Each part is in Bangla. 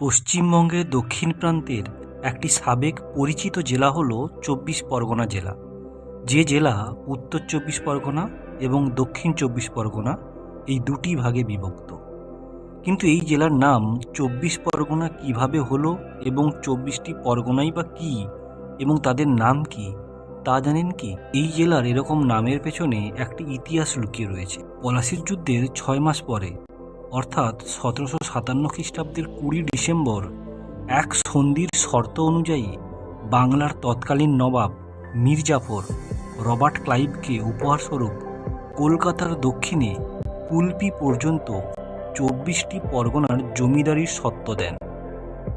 পশ্চিমবঙ্গের দক্ষিণ প্রান্তের একটি সাবেক পরিচিত জেলা হল চব্বিশ পরগনা জেলা। যে জেলা উত্তর চব্বিশ পরগনা এবং দক্ষিণ চব্বিশ পরগনা এই দুটি ভাগে বিভক্ত। কিন্তু এই জেলার নাম চব্বিশ পরগনা কীভাবে হলো এবং চব্বিশটি পরগনাই বা কী এবং তাদের নাম কি, তা জানেন কি? এই জেলার এরকম নামের পেছনে একটি ইতিহাস লুকিয়ে রয়েছে। পলাশির যুদ্ধের ছয় মাস পরে অর্থাৎ সতেরোশো সাতান্ন খ্রিস্টাব্দের কুড়ি ডিসেম্বর, এক সন্ধির শর্ত অনুযায়ী বাংলার তৎকালীন নবাব মীরজাফর রবার্ট ক্লাইভকে উপহারস্বরূপ কলকাতার দক্ষিণে কুলপি পর্যন্ত চব্বিশটি পরগনার জমিদারির সত্ত্ব দেন।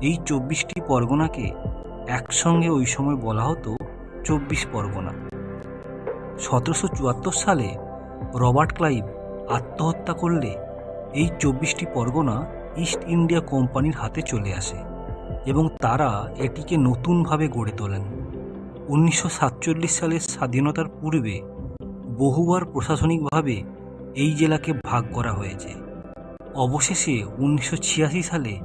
এই চব্বিশটি পরগনাকে একসঙ্গে ওই সময় বলা হতো চব্বিশ পরগনা। সতেরোশো চুয়াত্তর সালে রবার্ট ক্লাইভ আত্মহত্যা করলে এই চব্বিশটি পরগনা ইস্ট ইন্ডিয়া কোম্পানির হাতে চলে আসে এবং তারা এটিকে নতুনভাবে গড়ে তোলেন। উনিশশো সাতচল্লিশ সালের স্বাধীনতার পূর্বে বহুবার প্রশাসনিকভাবে এই জেলাকে ভাগ করা হয়েছে। অবশেষে উনিশশো ছিয়াশি সালে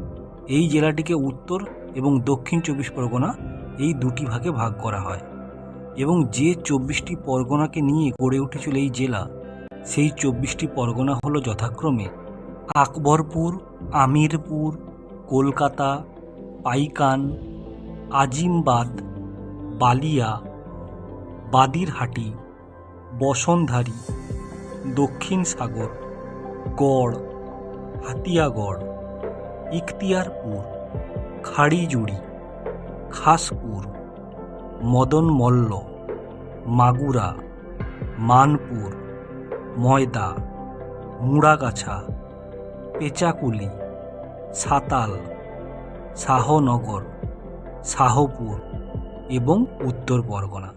এই জেলাটিকে উত্তর এবং দক্ষিণ চব্বিশ পরগনা এই দুটি ভাগে ভাগ করা হয় এবং যে চব্বিশটি পরগনাকে নিয়ে গড়ে উঠেছিল এই জেলা, সেই চব্বিশটি পরগনা হলো যথাক্রমে আকবরপুর, আমিরপুর, কলকাতা, পাইকান, আজিমবাদ, বালিয়া, বাদিরহাটি, বসনধারী, দক্ষিণ সাগর, গড়, হাতিয়াগড়, ইখতিয়ারপুর, খাড়িজুড়ি, খাসপুর মদন মল্ল মাগুরা, মানপুর, ময়দা, মুড়াগাছা পেচাকুলি সাতাল শাহনগর শাহপুর এবং উত্তর পরগনা।